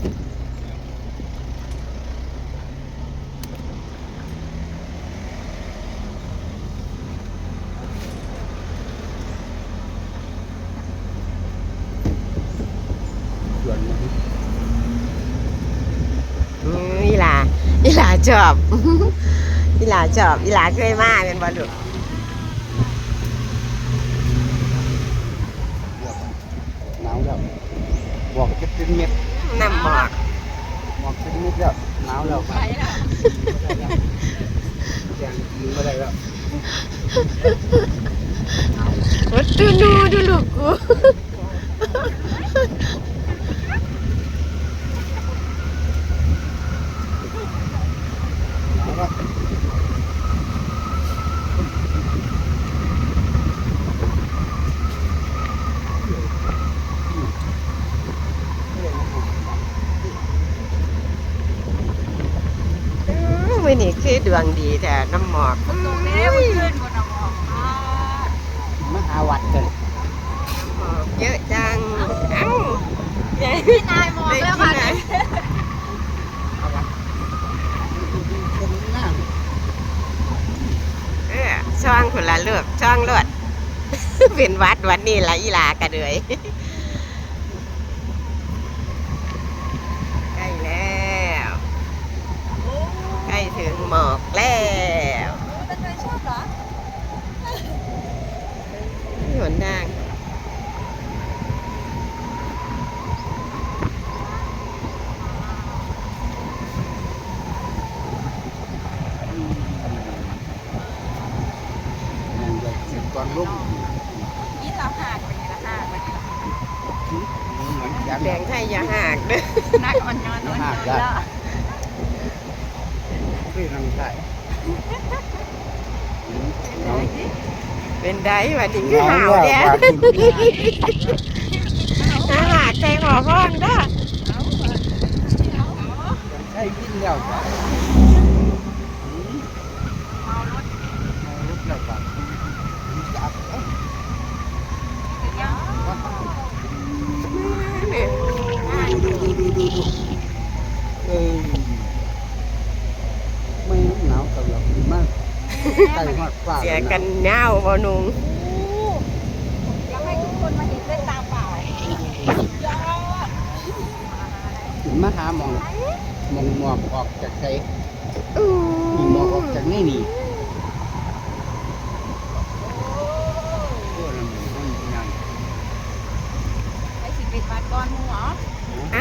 อีหลาอีหลาชอบอีหลาชอบอีหลาเคยมาเป็นบ่ลูกหนาวแล้วบอกจะเป็นเม็ด น้ำหมอกบอกเป็นเม็ดแล้วหนาวแล้วไปแล้วยังกินไม่ได้แล้วโอ้ดูนูดูลูกกู หนาวแล้ว อื มมื้อนี้คือดวงดีแต่น้ำหมอกตรงนี้มันขึ้นบนน้ำหมอ่ามาหาวัดกันหมอกเยอะจังเอ้าพี่นายมองได้แล้วที่ค่ะไหนคนนั่งเออช่องคนละเลือกช่องรถเป็นวัดวันนี้ละอีลากระเดือย ใกล้แล้ว โอ้ ใกล้ถึงหมอกแล้ว เป็นไงชอบเหรอ หนทางนั่งจะเสร็จตอนลุ่มยี่เราหากเป็นไงละหากมันเหมือนกันแดงไทยอย่าหักเด้อนักอ่อนนอนอ่อนนอนแล้วไม่นั่งได้ เป็นไดวันนี้คือห่าวเนี่ยถ้าหักใจหมอพ่อนเด้อใช่กินแล้วจ้ะ เมารถ เอารถแล้วจ้ะจับเอ้า เป็นยัง นี่ ดูดูดูดูดูเอ้ยไม่หนาวตลอดมาก ใกล้มากฟ้าเสียกันเน่าบ่นุงอยากให้ทุกคนมาเห็นด้วยตาเปล่าถึงมาหาหมองหมองหมอกออกจากใจอู้มีหมอกออกจากนี่นี่ตัวนั้นมันยังไอ้สิเป็นบาดก้อนหัวเ